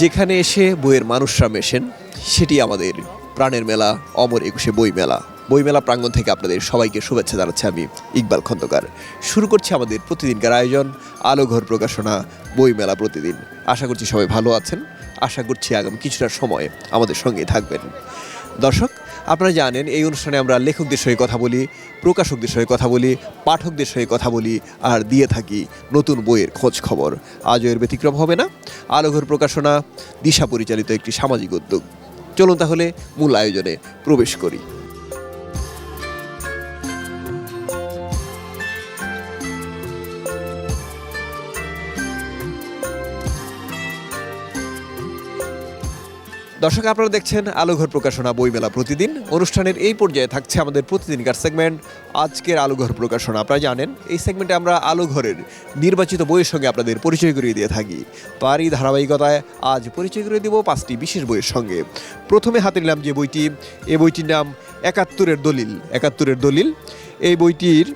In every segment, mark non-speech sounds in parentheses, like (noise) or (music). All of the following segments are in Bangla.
যেখানে এসে বইয়ের মানুষরা মেশেন, সেটি আমাদের প্রাণের মেলা, অমর একুশে বই মেলা। বইমেলা প্রাঙ্গণ থেকে আপনাদের সবাইকে শুভেচ্ছা জানাচ্ছি আমি ইকবাল খন্দকার। শুরু করছি আমাদের প্রতিদিনকার আয়োজন, আলোঘর প্রকাশনা বইমেলা প্রতিদিন। আশা করছি সবাই ভালো আছেন। আশা করছি আগামী কিছুটা সময় আমাদের সঙ্গে থাকবেন। দর্শক আপনারা জানেন, এই অনুষ্ঠানে আমরা লেখকদের সঙ্গে কথা বলি, প্রকাশকদের সঙ্গে কথা বলি, পাঠকদের সঙ্গে কথা বলি, আর দিয়ে থাকি নতুন বইয়ের খোঁজ খবর। আজও এর ব্যতিক্রম হবে না। আলোঘর প্রকাশনা, দিশা পরিচালিত একটি সামাজিক উদ্যোগ। চলুন তাহলে মূল আয়োজনে প্রবেশ করি। দর্শক, আপনারা দেখছেন আলোঘর প্রকাশনা বইমেলা প্রতিদিন। অনুষ্ঠানের এই পর্যায়ে থাকছে আমাদের প্রতিদিনকার সেগমেন্ট আজকের আলোঘর প্রকাশনা। আপনারা জানেন, এই সেগমেন্টে আমরা আলোঘরের নির্বাচিত বইয়ের সঙ্গে আপনাদের পরিচয় করিয়ে দিয়ে থাকি। তারই ধারাবাহিকতায় আজ পরিচয় করিয়ে দেব পাঁচটি বিশেষ বইয়ের সঙ্গে। প্রথমে হাতে নিলাম যে বইটি এই বইটির নাম একাত্তরের দলিল। একাত্তরের দলিল, এই বইটির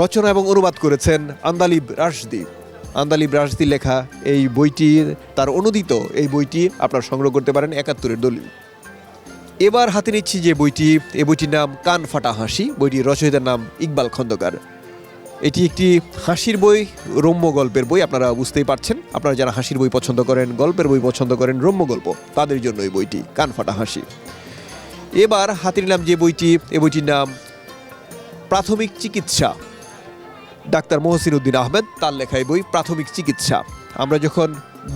রচনা এবং অনুবাদ করেছেন আন্দালিব রাশদীপ আন্দালিব রাশদির লেখা এই বইটির তার অনুদিত এই বইটি আপনারা সংগ্রহ করতে পারেন একাত্তরের দলিল। এবার হাতে নিচ্ছি যে বইটি এই বইটির নাম কান ফাটা হাসি, বইটির রচয়িতার নাম ইকবাল খন্দকার। এটি একটি হাসির বই, রম্য গল্পের বই, আপনারা বুঝতেই পারছেন। আপনারা যারা হাসির বই পছন্দ করেন, গল্পের বই পছন্দ করেন, রম্য গল্প, তাদের জন্য এই বইটি, কান ফাটা হাসি। এবার হাতে নিলাম যে বইটি এই বইটির নাম প্রাথমিক চিকিৎসা। ডাক্তার মহসিন উদ্দিন আহমেদ, তার লেখায় বই প্রাথমিক চিকিৎসা। আমরা যখন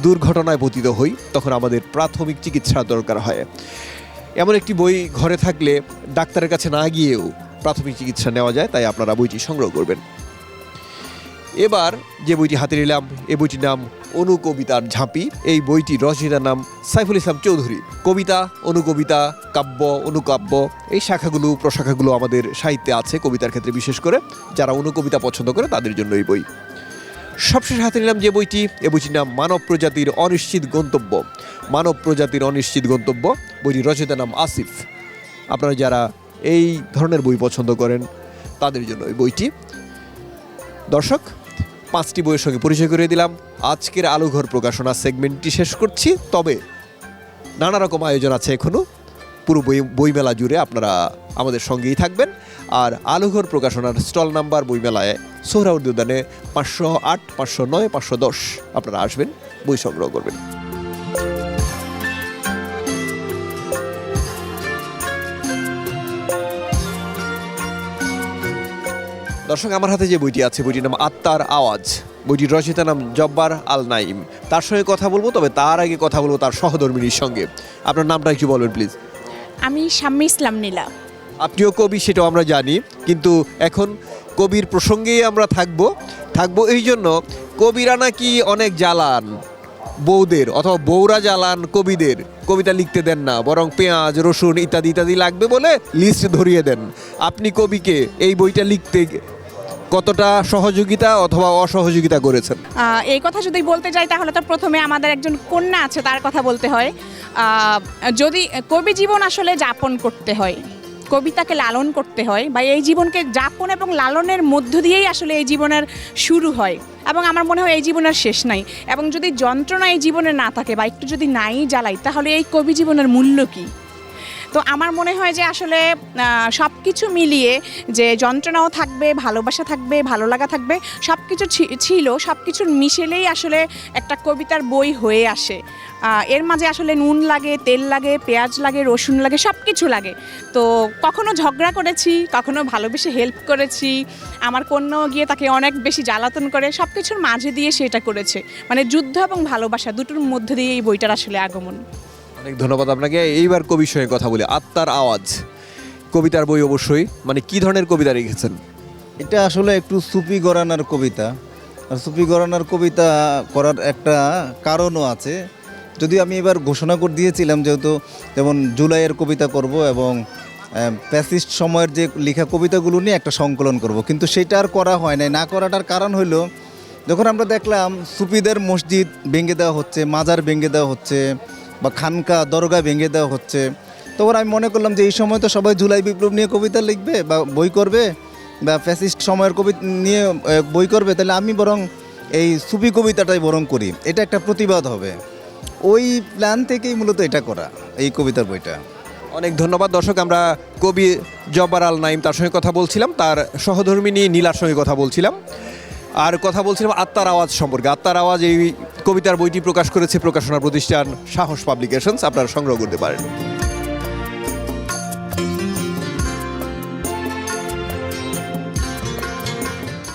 দুর্ঘটনায় পতিত হই, তখন আমাদের প্রাথমিক চিকিৎসা দরকার হয়। এমন একটি বই ঘরে থাকলে ডাক্তারের কাছে না গিয়েও প্রাথমিক চিকিৎসা নেওয়া যায়, তাই আপনারা বইটি সংগ্রহ করবেন। এবার যে বইটি হাতে নিলাম, এ বইটির নাম অনুকবিতার ঝাঁপি। এই বইটির রচয়িতার নাম সাইফুল ইসলাম চৌধুরী। কবিতা অনুকবিতা কাব্য অনুকাব্য এই শাখাগুলো, প্রশাখাগুলো আমাদের সাহিত্যে আছে কবিতার ক্ষেত্রে বিশেষ করে। যারা অনুকবিতা পছন্দ করে, তাদের জন্য এই বই। সবশেষ হাতে নিলাম যে বইটি, এ বইটির নাম মানব প্রজাতির অনিশ্চিত গন্তব্য। মানব প্রজাতির অনিশ্চিত গন্তব্য, বইটির রচয়িতার নাম আসিফ। আপনারা যারা এই ধরনের বই পছন্দ করেন, তাদের জন্য এই বইটি। দর্শক পাঁচটি বইয়ের সঙ্গে পরিচয় করিয়ে দিলাম। আজকের আলোঘর প্রকাশনা সেগমেন্টটি শেষ করছি। তবে নানা রকম আয়োজন আছে এখনও পুরো বই, বইমেলা জুড়ে আপনারা আমাদের সঙ্গেই থাকবেন। আর আলোঘর প্রকাশনার স্টল নাম্বার বইমেলায় সোহরাউদ্দি উদ্যানে পাঁচশো আট, পাঁচশো নয়, পাঁচশো দশ আপনারা আসবেন, বই সংগ্রহ করবেন। দর্শক আমার হাতে যে বইটি আছে বইটির নাম আত্মার আওয়াজ। বইটির রচয়িতার নাম জব্বার আল নাইম তার সঙ্গে কথা বলব তবে তার আগে কথা বলব তার সহধর্মিনীর সঙ্গে। আপনার নামটা একটু বলবেন প্লিজ আমি শাম্মী ইসলাম নীলা। আপনিও কবি সেটাও আমরা জানি। কিন্তু এখন কবির প্রসঙ্গেই আমরা থাকব। থাকব এই জন্য কবিরা নাকি অনেক জ্বালান বউদের অথবা বউরা জ্বালান কবিদের। কবিতা লিখতে দেন না বরং পেঁয়াজ রসুন ইত্যাদি ইত্যাদি লাগবে বলে লিস্ট ধরিয়ে দেন। আপনি কবিকে এই বইটা লিখতে কতটা সহযোগিতা অথবা অসহযোগিতা করেছেন? এই কথা যদি বলতে যাই, তাহলে তো প্রথমে আমাদের একজন কন্যা আছে, তার কথা বলতে হয়। যদি কবি জীবন আসলে যাপন করতে হয়, কবিতাকে লালন করতে হয়, বা এই জীবনকে যাপন এবং লালনের মধ্য দিয়েই আসলে এই জীবনের শুরু হয়, এবং আমার মনে হয় এই জীবনের শেষ নাই। এবং যদি যন্ত্রণা এই জীবনে না থাকে, বা একটু যদি নাই জ্বালাই, তাহলে এই কবি জীবনের মূল্য কী? তো আমার মনে হয় যে আসলে সব কিছু মিলিয়ে যে যন্ত্রণাও থাকবে, ভালোবাসা থাকবে, ভালো লাগা থাকবে সব কিছু ছিল সব কিছুর মিশেলেই আসলে একটা কবিতার বই হয়ে আসে। এর মাঝে আসলে নুন লাগে, তেল লাগে, পেঁয়াজ লাগে, রসুন লাগে সব কিছু লাগে। তো কখনো ঝগড়া করেছি, কখনো ভালোবেসে হেল্প করেছি, আমার কন্যাও গিয়ে তাকে অনেক বেশি জ্বালাতন করে সব কিছুর মাঝে দিয়ে সেটা করেছে। মানে যুদ্ধ এবং ভালোবাসা দুটোর মধ্যে দিয়ে এই বইটার আসলে আগমন। অনেক ধন্যবাদ আপনাকে। এইবার কবির সঙ্গে কথা বলি। আত্মার আওয়াজ। কবিতার বই অবশ্যই। মানে কি ধরনের কবিতা লিখেছেন? এটা আসলে একটু সুফি গরানার কবিতা। আর সুফি গরানার কবিতা করার একটা কারণও আছে। যদিও আমি এবার ঘোষণা করে দিয়েছিলাম যেহেতু যেমন জুলাইয়ের কবিতা করব এবং প্যাসিস্ট সময়ের যে লেখা কবিতাগুলো নিয়ে একটা সংকলন করব। কিন্তু সেটা আর করা হয় নাই। না করাটার কারণ হলো যখন আমরা দেখলাম সুফিদের মসজিদ ভেঙে দেওয়া হচ্ছে, মাজার ভেঙে দেওয়া হচ্ছে বা খানকা দরগা ভেঙে দেওয়া হচ্ছে। তখন আমি মনে করলাম যে এই সময় তো সবাই জুলাই বিপ্লব নিয়ে কবিতা লিখবে বা বই করবে বা ফ্যাসিস্ট সময়ের কবি নিয়ে বই করবে, তাহলে আমি বরং এই সুফি কবিতাটাই বরং করি। এটা একটা প্রতিবাদ হবে। ওই প্ল্যান থেকেই মূলত এটা করা, এই কবিতার বইটা। অনেক ধন্যবাদ দর্শক, আমরা কবি জব্বার আল নাইম তার সঙ্গে কথা বলছিলাম, তার সহধর্মিনী নীলার সঙ্গে কথা বলছিলাম। আর কথা বলছিলাম আত্মার আওয়াজ সম্পর্কে। আত্মার আওয়াজ এই কবিতার বইটি প্রকাশ করেছে প্রকাশনা প্রতিষ্ঠান সাহস পাবলিকেশনস। আপনারা সংগ্রহ করতে পারেন।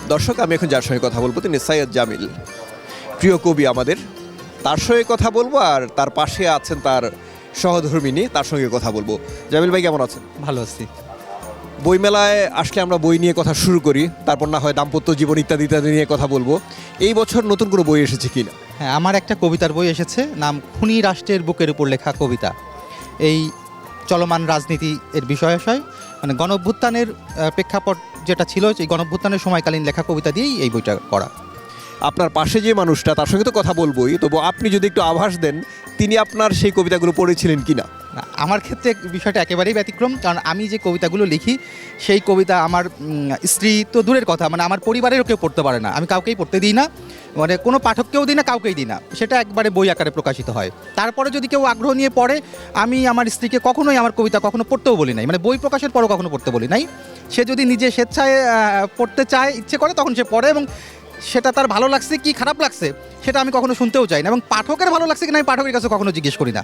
দর্শক, আমি এখন যার সঙ্গে কথা বলব তিনি সৈয়দ জামিল। প্রিয় কবি আমাদের, তার সঙ্গে কথা বলব আর তার পাশে আছেন তার সহধর্মিনী, তার সঙ্গে কথা বলব। জামিল ভাই, কেমন আছেন? ভালো আছি। বইমেলায় আসলে আমরা বই নিয়ে কথা শুরু করি, তারপর না হয় দাম্পত্য জীবন ইত্যাদি ইত্যাদি নিয়ে কথা বলব। এই বছর নতুন কোনো বই এসেছে কিনা? হ্যাঁ আমার একটা কবিতার বই এসেছে, নাম খুনি রাষ্ট্রের বুকের উপর লেখা কবিতা। এই চলমান রাজনীতি এর বিষয়াশয় মানে গণভ্যুত্থানের প্রেক্ষাপট যেটা ছিল, সেই গণভ্যুত্থানের সময়কালীন লেখা কবিতা দিয়েই এই বইটা করা। আপনার পাশে যে মানুষটা তার সঙ্গে তো কথা বলবোই। তবু আপনি যদি একটু আভাস দেন তিনি আপনার সেই কবিতাগুলো পড়েছিলেন কি না, আমার ক্ষেত্রে বিষয়টা একেবারেই ব্যতিক্রম কারণ আমি যে কবিতাগুলো লিখি সেই কবিতা আমার স্ত্রী তো দূরের কথা মানে আমার পরিবারেরও কেউ পড়তে পারে না। আমি কাউকেই পড়তে দিই না মানে কোনো পাঠককেও দিই না কাউকেই দিই না। সেটা একবারে বই আকারে প্রকাশিত হয়। তারপরে যদি কেউ আগ্রহ নিয়ে পড়ে আমি আমার স্ত্রীকে কখনোই আমার কবিতা কখনো পড়তেও বলি নাই। মানে বই প্রকাশের পরও কখনো পড়তে বলি নাই। সে যদি নিজে স্বেচ্ছায় পড়তে চায় ইচ্ছে করে তখন সে পড়ে এবং সেটা তার ভালো লাগছে কি খারাপ লাগছে সেটা আমি কখনো শুনতেও চাই না। এবং পাঠকের ভালো লাগছে কিনা আমি পাঠকের কাছে কখনো জিজ্ঞেস করি না।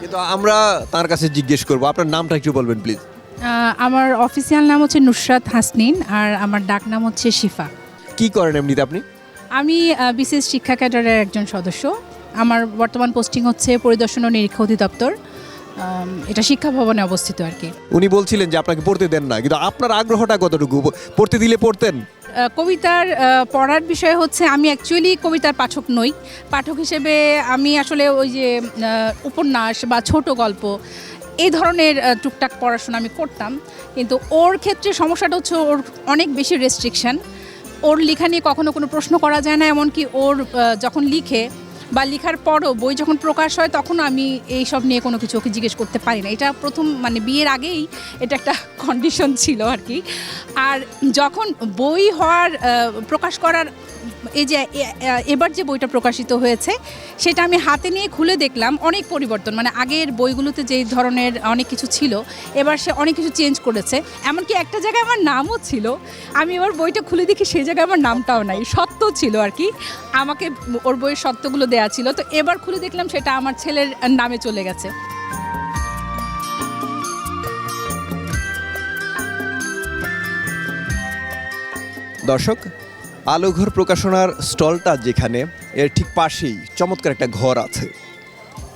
কিন্তু আমরা তার কাছে জিজ্ঞেস করব। আপনার নামটা একটু বলবেন প্লিজ আমার অফিসিয়াল নাম হচ্ছে নুসরাত হাসনিন আর আমার ডাক নাম হচ্ছে শিফা। কি করেন এমনিতে আপনি? আমি বিশেষ শিক্ষা ক্যাডারের একজন সদস্য। আমার বর্তমান পোস্টিং হচ্ছে পরিদর্শন ও নিরীক্ষা অধিদপ্তর। এটা শিক্ষা ভবনে অবস্থিত আর কি। উনি বলছিলেন যে আপনাকে পড়তে দেন না কিন্তু আপনার আগ্রহটা কতটুকু? পড়তে দিলে পড়তেন? কবিতার পড়ার বিষয় হচ্ছে আমি অ্যাকচুয়ালি কবিতার পাঠক নই। পাঠক হিসেবে আমি আসলে ওই যে উপন্যাস বা ছোট গল্প এই ধরনের টুকটাক পড়াশোনা আমি করতাম। কিন্তু ওর ক্ষেত্রে সমস্যাটা হচ্ছে ওর অনেক বেশি রেস্ট্রিকশন ওর লেখা নিয়ে কখনো কোনো প্রশ্ন করা যায় না এমনকি ওর যখন লিখে বা লেখার পরও বই যখন প্রকাশ হয়, তখন আমি এই সব নিয়ে কোনো কিছু ওকে জিজ্ঞেস করতে পারি না। এটা প্রথম মানে বিয়ের আগেই এটা একটা (laughs) কন্ডিশন ছিল আর কি। আর যখন বই হওয়ার প্রকাশ করার এই যে এবার যে বইটা প্রকাশিত হয়েছে, সেটা আমি হাতে নিয়ে খুলে দেখলাম অনেক পরিবর্তন। মানে আগের বইগুলোতে যেই ধরনের অনেক কিছু ছিল, এবার সে অনেক কিছু চেঞ্জ করেছে। এমনকি একটা জায়গায় আমার নামও ছিল। আমি এবার বইটা খুলে দেখি, সেই জায়গায় আমার নামটাও নাই। সত্য ছিল আর কি। আমাকে ওর বইয়ের সত্যগুলো দেয়া ছিল। তো এবার খুলে দেখলাম, সেটা আমার ছেলের নামে চলে গেছে। দর্শক আলোঘর প্রকাশনার স্টলটা যেখানে এর ঠিক পাশেই চমৎকার একটা ঘর আছে।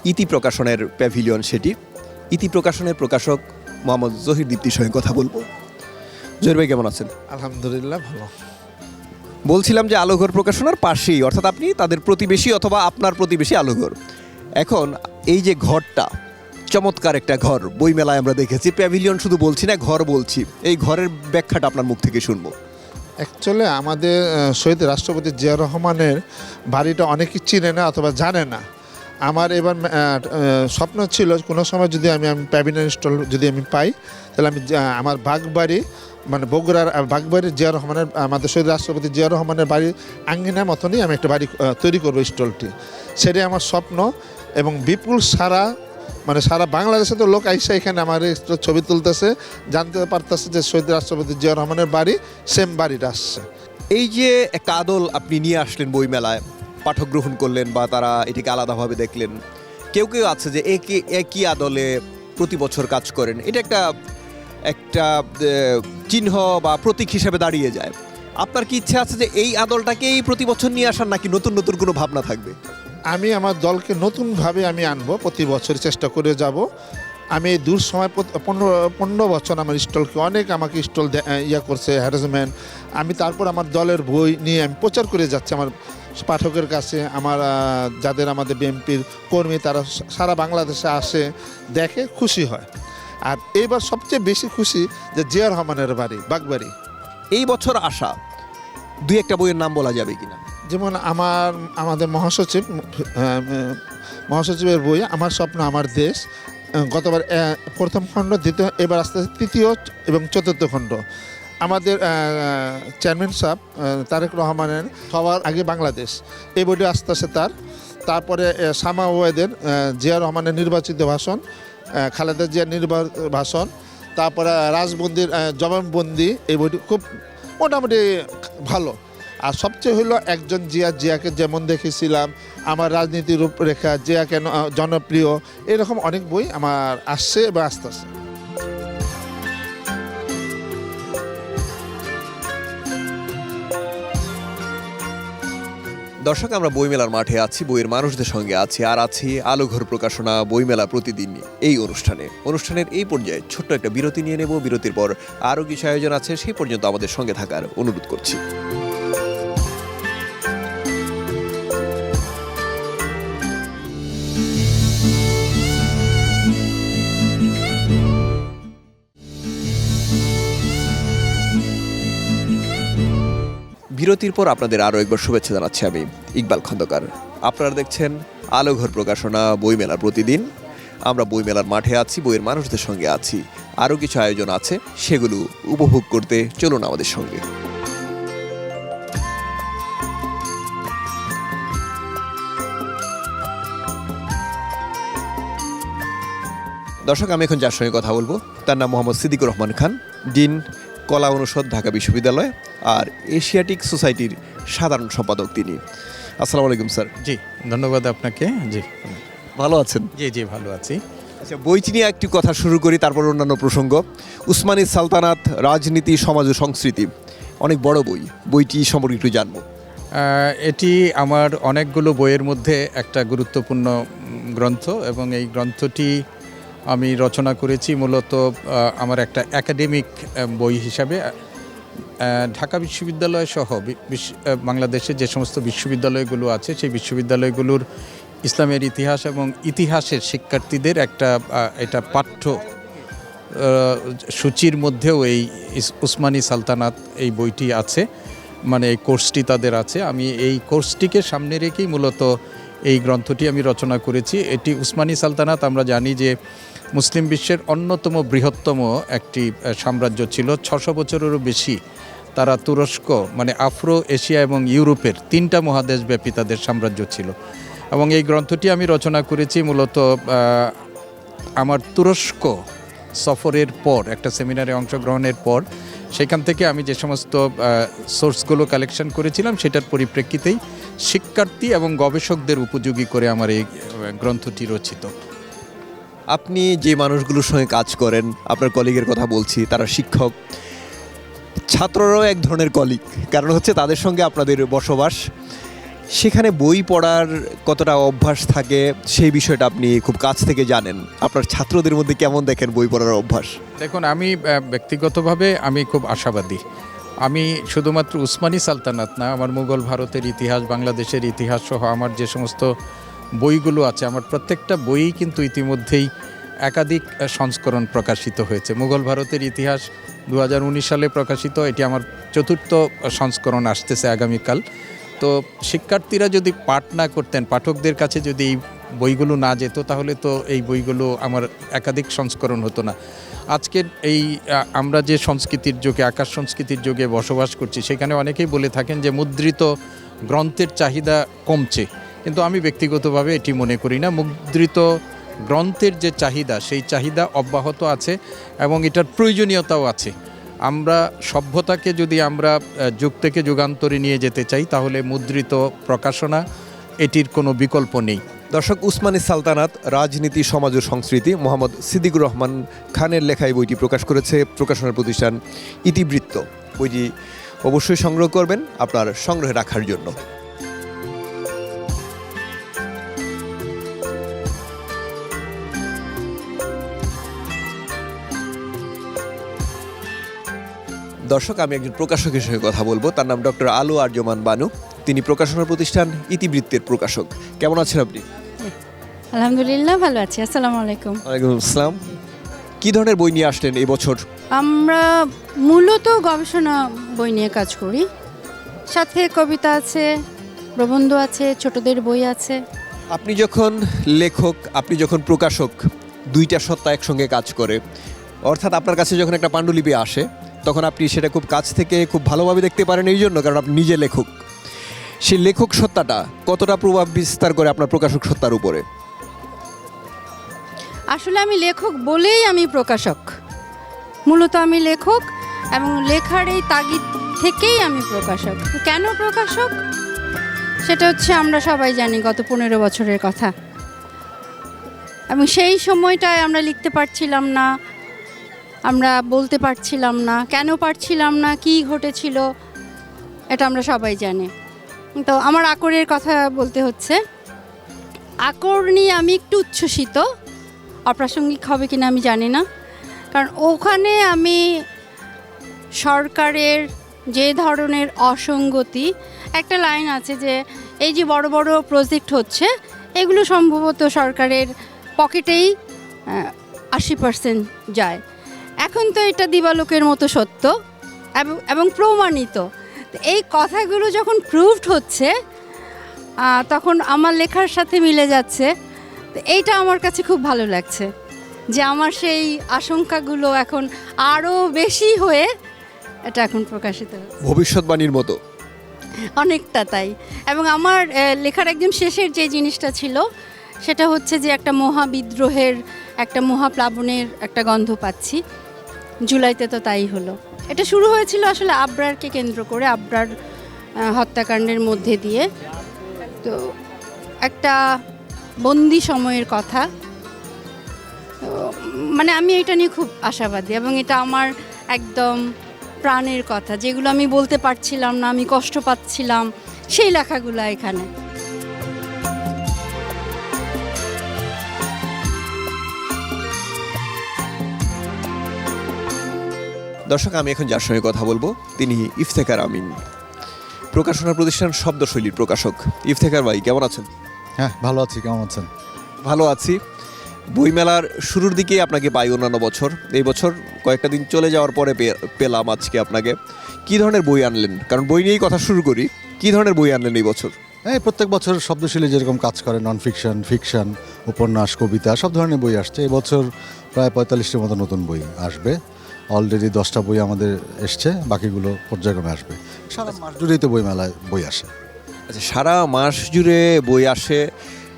ইতি প্রকাশনের প্যাভিলিয়ন সেটি। ইতি প্রকাশনের প্রকাশক মোহাম্মদ জহির দীপ্তির সঙ্গে কথা বলব। জহির ভাই কেমন আছেন? আলহামদুলিল্লাহ ভালো। বলছিলাম যে আলোঘর প্রকাশনার পাশেই অর্থাৎ আপনি তাদের প্রতিবেশী অথবা আপনার প্রতিবেশী আলোঘর। এখন এই যে ঘরটা চমৎকার একটা ঘর বইমেলায় আমরা দেখেছি। প্যাভিলিয়ন শুধু বলছি না ঘর বলছি। এই ঘরের ব্যাখ্যাটা আপনার মুখ থেকে শুনব। অ্যাকচুয়ালি আমাদের শহীদ রাষ্ট্রপতি জিয়া রহমানের বাড়িটা অনেকেই চিনে না অথবা জানে না। আমার এবার স্বপ্ন ছিল কোনো সময় যদি আমি আমি প্যাবিনেট স্টল যদি আমি পাই, তাহলে আমি আমার বাগবাড়ি মানে বগুড়ার বাগবাড়ির জিয়া রহমানের, আমাদের শহীদ রাষ্ট্রপতি জিয়া রহমানের বাড়ির আঙ্গিনার মতনই আমি একটা বাড়ি তৈরি করব স্টলটি। সেটাই আমার স্বপ্ন এবং বিপুল সারা মানে সারা বাংলাদেশে তো লোক আইসা এখানে আমার ছবি তুলতেছে, জানতে পারতেছে যে শহীদ রাষ্ট্রপতি জিয়া রহমানের বাড়ি সেম বাড়িটা আসছে। এই যে একটা আদল আপনি নিয়ে আসলেন বইমেলায়, পাঠক গ্রহণ করলেন বা তারা এটিকে আলাদাভাবে দেখলেন, কেউ কেউ আছে যে একে একই আদলে প্রতি বছর কাজ করেন? এটা একটা একটা চিহ্ন বা প্রতীক হিসেবে দাঁড়িয়ে যায়। আপনার কি ইচ্ছে আছে যে এই আদলটাকেই প্রতি বছর নিয়ে আসার নাকি নতুন নতুন কোনো ভাবনা থাকবে? আমি আমার দলকে নতুনভাবে আমি আনব, প্রতি বছর চেষ্টা করে যাব। আমি দূর সময় পনেরো পনেরো বছর আমার স্টলকে অনেক আমাকে স্টল ইয়া করছে হ্যারাসমেন্ট আমি তারপর আমার দলের বই নিয়ে আমি প্রচার করে যাচ্ছি আমার পাঠকের কাছে, আমার যাদের আমাদের বিএনপির কর্মী তারা সারা বাংলাদেশে আসে, দেখে খুশি হয়। আর এইবার সবচেয়ে বেশি খুশি যে জিয়া রহমানের বাড়ি, বাগবাড়ি। এই বছর আসা দুই একটা বইয়ের নাম বলা যাবে কিনা? যেমন আমার, আমাদের মহাসচিব মহাসচিবের বই, আমার স্বপ্ন, আমার দেশ গতবার প্রথম খণ্ড, দ্বিতীয়, এবার আস্তে আস্তে তৃতীয় এবং চতুর্থ খণ্ড। আমাদের চেয়ারম্যান সাহেব তারেক রহমানের সবার আগে বাংলাদেশ। এই বইটি আস্তে আস্তে তার। তারপরে শামা ওয়েদের জিয়া রহমানের নির্বাচিত ভাষণ খালেদা জিয়ার নির্বা ভাষণ, তারপরে রাজবন্দির জবানবন্দি, এই বইটি খুব মোটামুটি ভালো। আর সবচেয়ে হলো একজন জিয়া, জিয়াকে যেমন দেখেছিলাম, আমার রাজনীতির রূপরেখা, জিয়া কেন জনপ্রিয়, এরকম অনেক বই আমার আসছে বা আসতে আসছে দর্শক, আমরা বইমেলার মাঠে আছি, বইয়ের মানুষদের সঙ্গে আছি, আর আছি আলোঘর প্রকাশনা বইমেলা প্রতিদিন এই অনুষ্ঠানে। অনুষ্ঠানের এই পর্যায়ে ছোট্ট একটা বিরতি নিয়ে নেব। বিরতির পর আরও কিছু আয়োজন আছে, সেই পর্যন্ত আমাদের সঙ্গে থাকার অনুরোধ করছি। বিরতির পর আপনাদের আরও একবার শুভেচ্ছা জানাচ্ছি আমি ইকবাল খন্দকার। আপনারা দেখছেন আলোঘর প্রকাশনা বইমেলা প্রতিদিন। আমরা বইমেলার মাঠে আছি, বইয়ের মানুষদের সঙ্গে আছি। আরও কিছু আয়োজন আছে, সেগুলো উপভোগ করতে চলুন আমাদের সঙ্গে। দর্শক, আমি এখন যার সঙ্গে কথা বলব, তার নাম মোহাম্মদ সিদ্দিকুর রহমান খান, ডিন কলা অনুষদ, ঢাকা বিশ্ববিদ্যালয়। আর এশিয়াটিক সোসাইটির সাধারণ সম্পাদক তিনি। আসসালামু আলাইকুম স্যার। জি ধন্যবাদ আপনাকে। জি। ভালো আছেন? জি জি ভালো আছি। আচ্ছা বইটি নিয়ে একটি কথা শুরু করি তারপর অন্যান্য প্রসঙ্গ। উসমানী সালতানাত রাজনীতি সমাজ ও সংস্কৃতি অনেক বড় বই। বইটি সম্পর্কে একটু জানব। এটি আমার অনেকগুলো বইয়ের মধ্যে একটা গুরুত্বপূর্ণ গ্রন্থ এবং এই গ্রন্থটি আমি রচনা করেছি মূলত আমার একটা একাডেমিক বই হিসাবে। ঢাকা বিশ্ববিদ্যালয় সহ বাংলাদেশে যে সমস্ত বিশ্ববিদ্যালয়গুলো আছে, সেই বিশ্ববিদ্যালয়গুলোর ইসলামের ইতিহাস এবং ইতিহাসের শিক্ষার্থীদের একটা এটা পাঠ্য সূচির মধ্যেও এই উসমানী সালতানাত এই বইটি আছে মানে এই কোর্সটি তাদের আছে। আমি এই কোর্সটিকে সামনে রেখেই মূলত এই গ্রন্থটি আমি রচনা করেছি। এটি উসমানী সালতানাত, আমরা জানি যে মুসলিম বিশ্বের অন্যতম বৃহত্তম একটি সাম্রাজ্য ছিল। ছশো বছরেরও বেশি তারা তুরস্ক মানে আফ্রো এশিয়া এবং ইউরোপের তিনটা মহাদেশব্যাপী তাদের সাম্রাজ্য ছিল। এবং এই গ্রন্থটি আমি রচনা করেছি মূলত আমার তুরস্ক সফরের পর, একটা সেমিনারে অংশগ্রহণের পর। সেখান থেকে আমি যে সমস্ত সোর্সগুলো কালেকশন করেছিলাম সেটার পরিপ্রেক্ষিতেই শিক্ষার্থী এবং গবেষকদের উপযোগী করে আমার এই গ্রন্থটি রচিত। আপনি যে মানুষগুলোর সঙ্গে কাজ করেন, আপনার কলিগের কথা বলছি, তারা শিক্ষক, ছাত্ররাও এক ধরনের কলিগ কারণ হচ্ছে তাদের সঙ্গে আপনাদের বসবাস। সেখানে বই পড়ার কতটা অভ্যাস থাকে, সেই বিষয়টা আপনি খুব কাছ থেকে জানেন। আপনার ছাত্রদের মধ্যে কেমন দেখেন বই পড়ার অভ্যাস? দেখুন, আমি ব্যক্তিগতভাবে আমি খুব আশাবাদী। আমি শুধুমাত্র উসমানী সালতানাত না, আমার মুঘল ভারতের ইতিহাস, বাংলাদেশের ইতিহাস সহ আমার যে সমস্ত বইগুলো আছে। আমার প্রত্যেকটা বইই কিন্তু ইতিমধ্যেই একাধিক সংস্করণ প্রকাশিত হয়েছে। মুঘল ভারতের ইতিহাস দু হাজার উনিশ সালে প্রকাশিত, এটি আমার চতুর্থ সংস্করণ আসতেছে আগামীকাল। তো শিক্ষার্থীরা যদি পাঠ না করতেন, পাঠকদের কাছে যদি এই বইগুলো না যেত, তাহলে তো এই বইগুলো আমার একাধিক সংস্করণ হতো না। আজকের এই আমরা যে সংস্কৃতির যুগে, আকাশ সংস্কৃতির যুগে বসবাস করছি, সেখানে অনেকেই বলে থাকেন যে মুদ্রিত গ্রন্থের চাহিদা কমছে। কিন্তু আমি ব্যক্তিগতভাবে এটি মনে করি না। মুদ্রিত গ্রন্থের যে চাহিদা, সেই চাহিদা অব্যাহত আছে এবং এটার প্রয়োজনীয়তাও আছে। আমরা সভ্যতাকে যদি আমরা যুগ থেকে যুগান্তরে নিয়ে যেতে চাই, তাহলে মুদ্রিত প্রকাশনা এটির কোনো বিকল্প নেই। দর্শক, উসমানী সালতানাত, রাজনীতি, সমাজ ও সংস্কৃতি, মোহাম্মদ সিদ্দিকুর রহমান খানের লেখা এই বইটি প্রকাশ করেছে, প্রকাশনার প্রতিষ্ঠান ইতিবৃত্ত। বইটি অবশ্যই সংগ্রহ করবেন আপনার সংগ্রহে রাখার জন্য। দর্শক আমি একজন প্রকাশকের সঙ্গে কথা বলব। তার নাম ডক্টর আলু আর্যমান বানু। তিনি প্রকাশনা প্রতিষ্ঠান ইতিবৃত্তের প্রকাশক। কেমন আছেন আপনি? আলহামদুলিল্লাহ ভালো আছি। আসসালামু আলাইকুম। ওয়ালাইকুম আসসালাম। কি ধরনের বই নিয়ে আসলেন এই বছর? আমরা মূলত গবেষণা বই নিয়ে কাজ করি। সাথে কবিতা আছে প্রবন্ধ আছে ছোটদের বই আছে। আপনি যখন লেখক আপনি যখন প্রকাশক দুইটা সত্তা একসঙ্গে কাজ করে অর্থাৎ আপনার কাছে যখন একটা পাণ্ডুলিপি আসে তখন আপনি সেটা খুব কাছ থেকে খুব ভালোভাবে দেখতে পারেন এই জন্য, কারণ আপনি নিজে লেখক। সেই লেখক সত্তাটা কতটা প্রভাব বিস্তার করে আপনার প্রকাশক সত্তার উপরে? আসলে আমি লেখক বলেই আমি প্রকাশক। মূলত আমি লেখক এবং লেখার এই তাগিদ থেকেই আমি প্রকাশক। কেন প্রকাশক? সেটা হচ্ছে আমরা সবাই জানি গত পনেরো বছরের কথা। এবং সেই সময়টায় আমরা লিখতে পারছিলাম না আমরা বলতে পারছিলাম না, কেন পারছিলাম না, কি ঘটেছিল, এটা আমরা সবাই জানি। তো আমার আকরের কথা বলতে হচ্ছে, আকর নিয়ে আমি একটু উচ্ছ্বসিত, অপ্রাসঙ্গিক হবে কিনা আমি জানি না, কারণ ওখানে আমি সরকারের যে ধরনের অসঙ্গতি, একটা লাইন আছে যে এই যে বড় বড় প্রজেক্ট হচ্ছে, এগুলো সম্ভবত সরকারের পকেটেই আশি পার্সেন্ট যায়। এখন তো এটা দিবালোকের মতো সত্য এবং প্রমাণিত। এই কথাগুলো যখন প্রুভড হচ্ছে তখন আমার লেখার সাথে মিলে যাচ্ছে। তো এইটা আমার কাছে খুব ভালো লাগছে যে আমার সেই আশঙ্কাগুলো এখন আরও বেশি হয়ে এটা এখন প্রকাশিত ভবিষ্যৎবাণীর মতো। অনেকটা তাই। এবং আমার লেখার একদম শেষের যে জিনিসটা ছিল সেটা হচ্ছে যে একটা মহাবিদ্রোহের একটা মহাপ্লাবনের একটা গন্ধ পাচ্ছি। জুলাইতে তো তাই হলো। এটা শুরু হয়েছিল আসলে আবরারকে কেন্দ্র করে, আবরার হত্যাকাণ্ডের মধ্যে দিয়ে। তো একটা বন্দি সময়ের কথা। মানে আমি এটা নিয়ে খুব আশাবাদী এবং এটা আমার একদম প্রাণের কথা। যেগুলো আমি বলতে পারছিলাম না, আমি কষ্ট পাচ্ছিলাম, সেই লেখাগুলো এখানে। দর্শক আমি এখন যার সঙ্গে কথা বলব তিনি ইফতেকার আমিন। প্রকাশনা প্রতিষ্ঠান শব্দশৈলীর প্রকাশক। ইফতেকার ভাই কেমন আছেন? হ্যাঁ ভালো আছি কেমন আছেন? ভালো আছি। বইমেলার শুরুর দিকে আপনাকে পাই অন্যান্য বছর। এই বছর কয়েকটা দিন চলে যাওয়ার পরে পেলাম আজকে আপনাকে। কি ধরনের বই আনলেন? কারণ বই নিয়েই কথা শুরু করি। কি ধরনের বই আনলেন এই বছর? হ্যাঁ প্রত্যেক বছর শব্দশীলে যেরকম কাজ করে নন ফিকশন ফিকশন উপন্যাস কবিতা সব ধরনের বই আসছে। এবছর প্রায় পঁয়তাল্লিশটির মতো নতুন বই আসবে। অলরেডি দশটা বই আমাদের এসছে, বাকিগুলো পর্যায়ক্রমে আসবে। সারা মাস জুড়েই তো বই মেলায় বই আসে। আচ্ছা সারা মাস জুড়ে বই আসে,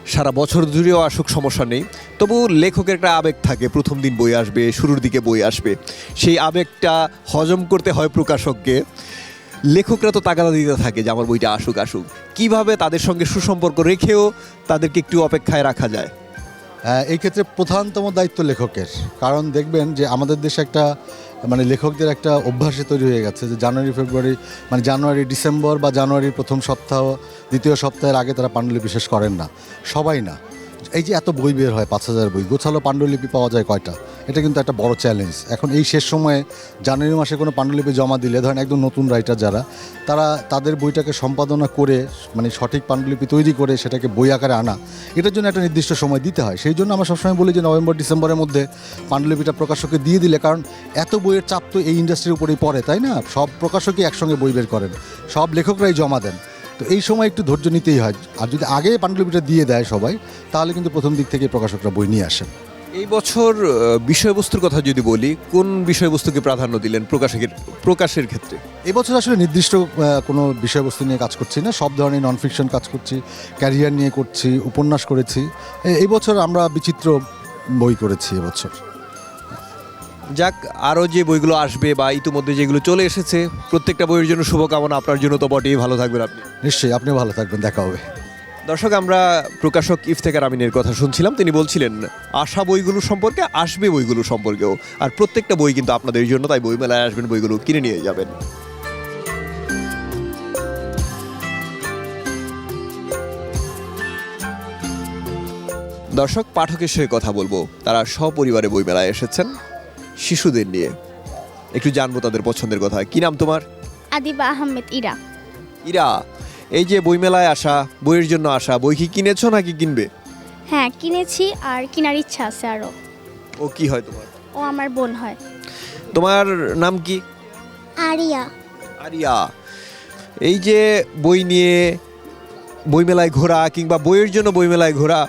সারা বছর জুড়েও আসুক, সমস্যা নেই। তবু লেখকের একটা আবেগ থাকে, প্রথম দিন বই আসবে, শুরুর দিকে বই আসবে। সেই আবেগটা হজম করতে হয় প্রকাশককে। লেখকরা তো তাগাদা দিতে থাকে যে, আমার বইটা আসুক আসুক। কীভাবে তাদের সঙ্গে সুসম্পর্ক রেখেও তাদেরকে একটু অপেক্ষায় রাখা যায়? এই ক্ষেত্রে প্রধানতম দায়িত্ব লেখকের। কারণ দেখবেন যে আমাদের দেশে একটা মানে লেখকদের একটা অভ্যাসে তৈরি হয়ে গেছে যে জানুয়ারি, ফেব্রুয়ারি মানে জানুয়ারি, ডিসেম্বর বা জানুয়ারির প্রথম সপ্তাহ, দ্বিতীয় সপ্তাহের আগে তারা পাণ্ডুলিপি শেষ করেন না। সবাই না। এই যে এত বই বের হয়, পাঁচ হাজার বই, গোছালো পাণ্ডুলিপি পাওয়া যায় কয়টা? এটা কিন্তু একটা বড় চ্যালেঞ্জ এখন এই শেষ সময়ে জানুয়ারি মাসে কোনো পাণ্ডুলিপি জমা দিলে, ধরেন একদম নতুন রাইটার যারা, তারা তাদের বইটাকে সম্পাদনা করে মানে সঠিক পাণ্ডুলিপি তৈরি করে সেটাকে বই আকারে আনা, এটার জন্য একটা নির্দিষ্ট সময় দিতে হয়। সেই জন্য আমরা সবসময় বলি যে নভেম্বর, ডিসেম্বরের মধ্যে পাণ্ডুলিপিটা প্রকাশককে দিয়ে দিলে, কারণ এত বইয়ের চাপ তো এই ইন্ডাস্ট্রির উপরেই পড়ে, তাই না? সব প্রকাশকই একসঙ্গে বই বের করেন, সব লেখকরাই জমা দেন। তো এই সময় একটু ধৈর্য নিতেই হয়। আর যদি আগে পাণ্ডুলিপিটা দিয়ে দেয় সবাই, তাহলে কিন্তু প্রথম দিক থেকে প্রকাশকরা বই নিয়ে আসেন। এই বছর বিষয়বস্তুর কথা যদি বলি কোন বিষয়বস্তুকে প্রাধান্য দিলেন প্রকাশকের প্রকাশের ক্ষেত্রে? এবছর আসলে নির্দিষ্ট কোনো বিষয়বস্তু নিয়ে কাজ করছি না। সব ধরনের নন ফিকশন কাজ করছি ক্যারিয়ার নিয়ে করছি উপন্যাস করেছি। এই বছর আমরা বিচিত্র বই করেছি এবছর যাক আরও যে বইগুলো আসবে বা ইতিমধ্যে যেগুলো চলে এসেছে প্রত্যেকটা বইয়ের জন্য শুভকামনা। আপনার জন্য তো বটেই। ভালো থাকবেন আপনি। নিশ্চয়ই আপনিও ভালো থাকবেন। দেখা হবে। দর্শক আমরা প্রকাশক ইফতেকার আমিনের কথা শুনছিলাম। তিনি বলছিলেন আশা বইগুলো সম্পর্কে আসবে বইগুলো সম্পর্কেও। আর প্রত্যেকটা বই কিন্তু আপনাদের জন্য তাই বই মেলায় আসবেন বইগুলো কিনে নিয়ে যাবেন। দর্শক পাঠকের সঙ্গে কথা বলব। তারা সপরিবারে বই মেলায় এসেছেন শিশুদের নিয়ে। একটু জানব তাদের পছন্দের কথা। কি নাম তোমার? আদিবা আহমেদ ইরা। ইরা এই যে বইমেলায় আসা বইয়ের জন্য আসা বই কি কিনেছো নাকি কিনবে? হ্যাঁ কিনেছি আর কেনার ইচ্ছা আছে আরও ও কি হয় তোমার? ও আমার বোন হয়। তোমার নাম কি? আরিয়া। আরিয়া। এই যে বই নিয়ে বইমেলায় ঘোরা কিংবা বইয়ের জন্য বইমেলায় ঘোরা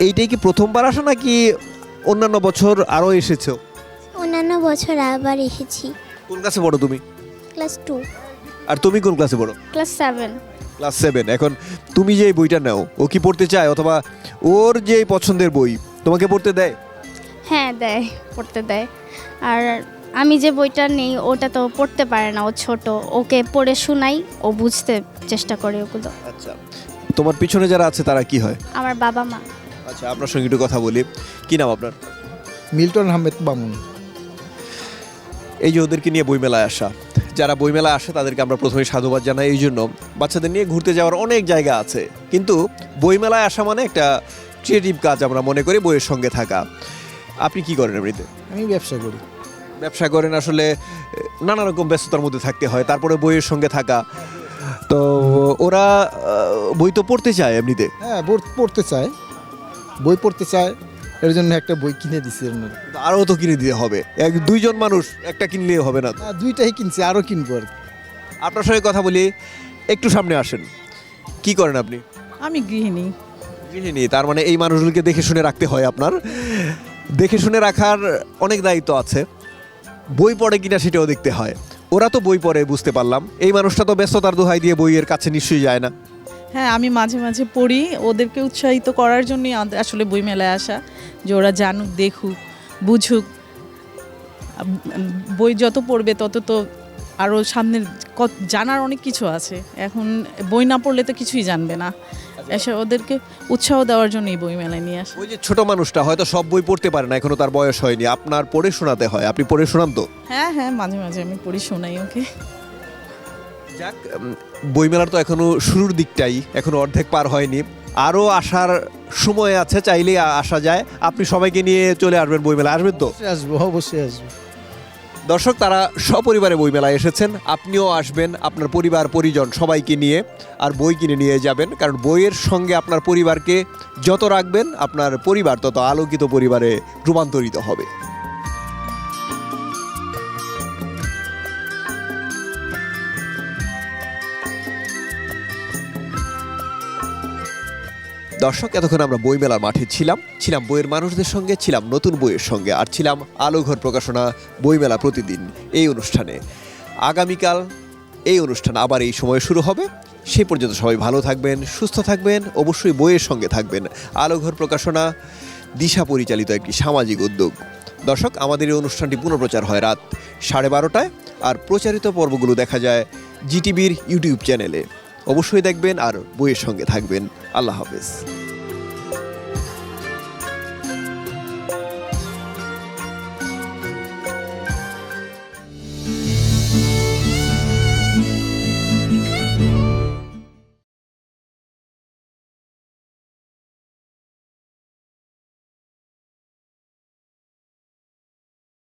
এইটাই কি প্রথমবার আসা নাকি অন্যান্য বছর আরও এসেছ? অন্যান্য বছর আবার এসেছি। কোন ক্লাসে পড়ো তুমি? Class two. আর তুমি কোন ক্লাসে পড়ো? ক্লাস সেভেন ক্লাস সেভেন এখন তুমি যে বইটা নাও ও কি পড়তে চায়? অথবা ওর যে পছন্দের বই তোমাকে পড়তে দেয়? হ্যাঁ দেয় পড়তে দেয়। আর আমি যে বইটা নেই ওটা তো পড়তে পারে না ও ছোট। ওকে পড়ে শোনাই ও বুঝতে চেষ্টা করে ওগুলো। আচ্ছা তোমার পিছনে যারা আছে তারা কি হয়? আমার বাবা মা। আচ্ছা আপনার সঙ্গে একটু কথা বলি। কি নাম আপনার? মিল্টন আহমেদ বামুন। এই যে ওদেরকে নিয়ে বইমেলায় আসা। যারা বইমেলা আসে তাদেরকে আমরা প্রথমে সাধুবাদ জানাই। এই জন্য বাচ্চাদের নিয়ে ঘুরতে যাওয়ার অনেক জায়গা আছে। কিন্তু বইমেলায় আসা মানে একটা ক্রিয়েটিভ কাজ আমরা মনে করি বইয়ের সঙ্গে থাকা। আপনি কি করেন এমনিতে? আমি ব্যবসা করি। ব্যবসা করেন আসলে নানা রকম ব্যস্ততার মধ্যে থাকতে হয় তারপরে বইয়ের সঙ্গে থাকা। তো ওরা বই তো পড়তে চায় এমনিতে? হ্যাঁ পড়তে চায়। বই পড়তে চায়। এর জন্য একটা বই কিনে দিছি এর মধ্যে। আরও তো কিনে দিতে হবে। এক দুইজন মানুষ একটা কিনলে হবে না তো। দুইটাই কিনছি আরও কিনবো আর কি। আপনার সঙ্গে কথা বলি একটু সামনে আসেন। কি করেন আপনি? আমি গৃহিণী। গৃহিণী তার মানে এই মানুষগুলোকে দেখে শুনে রাখতে হয় আপনার। দেখে শুনে রাখার অনেক দায়িত্ব আছে। বই পড়ে কিনা সেটাও দেখতে হয়। ওরা তো বই পড়ে বুঝতে পারলাম। এই মানুষটা তো ব্যস্ততার দোহাই দিয়ে বইয়ের কাছে নিশ্চয়ই যায় না। হ্যাঁ আমি মাঝে মাঝে পড়ি। ওদেরকে উৎসাহিত করার জন্যই আসলে বই মেলায় আসা। যে ওরা জানুক দেখুক বুঝুক। বই যত পড়বে তত তো আরও সামনের জানার অনেক কিছু আছে। এখন বই না পড়লে তো কিছুই জানবে না। এসে ওদেরকে উৎসাহ দেওয়ার জন্য এই বই মেলায় নিয়ে আসা। ওই যে ছোট মানুষটা হয়তো সব বই পড়তে পারে না এখনও তার বয়স হয়নি। আপনার পড়ে শোনাতে হয়। আপনি পড়ে শোনান তো? হ্যাঁ হ্যাঁ মাঝে মাঝে আমি পড়ি শোনাই ওকে। যাক বইমেলার তো এখনও শুরুর দিকটাই এখনও অর্ধেক পার হয়নি। আরও আসার সময় আছে চাইলেই আসা যায়। আপনি সবাইকে নিয়ে চলে আসবেন বইমেলা আসবেন তো? আসব অবশ্যই আসব। দর্শক তারা সপরিবারে বইমেলায় এসেছেন। আপনিও আসবেন আপনার পরিবার পরিজন সবাইকে নিয়ে আর বই কিনে নিয়ে যাবেন। কারণ বইয়ের সঙ্গে আপনার পরিবারকে যত রাখবেন আপনার পরিবার তত আলোকিত পরিবারে রূপান্তরিত হবে। দর্শক, এতক্ষণ আমরা বইমেলার মাঠে ছিলাম। ছিলাম বইয়ের মানুষদের সঙ্গে, ছিলাম নতুন বইয়ের সঙ্গে, আর ছিলাম আলোঘর প্রকাশনা বইমেলা প্রতিদিন এই অনুষ্ঠানে। আগামীকাল এই অনুষ্ঠান আবার এই সময় শুরু হবে। সেই পর্যন্ত সবাই ভালো থাকবেন, সুস্থ থাকবেন, অবশ্যই বইয়ের সঙ্গে থাকবেন। আলোঘর প্রকাশনা, দিশা পরিচালিত একটি সামাজিক উদ্যোগ। দর্শক, আমাদের এই অনুষ্ঠানটি পুনঃপ্রচার হয় রাত সাড়ে বারোটায়, আর প্রচারিত পর্বগুলো দেখা যায় জিটিভির ইউটিউব চ্যানেলে। অবশ্যই দেখবেন আর বইয়ের সঙ্গে থাকবেন। আল্লাহ হাফেজ।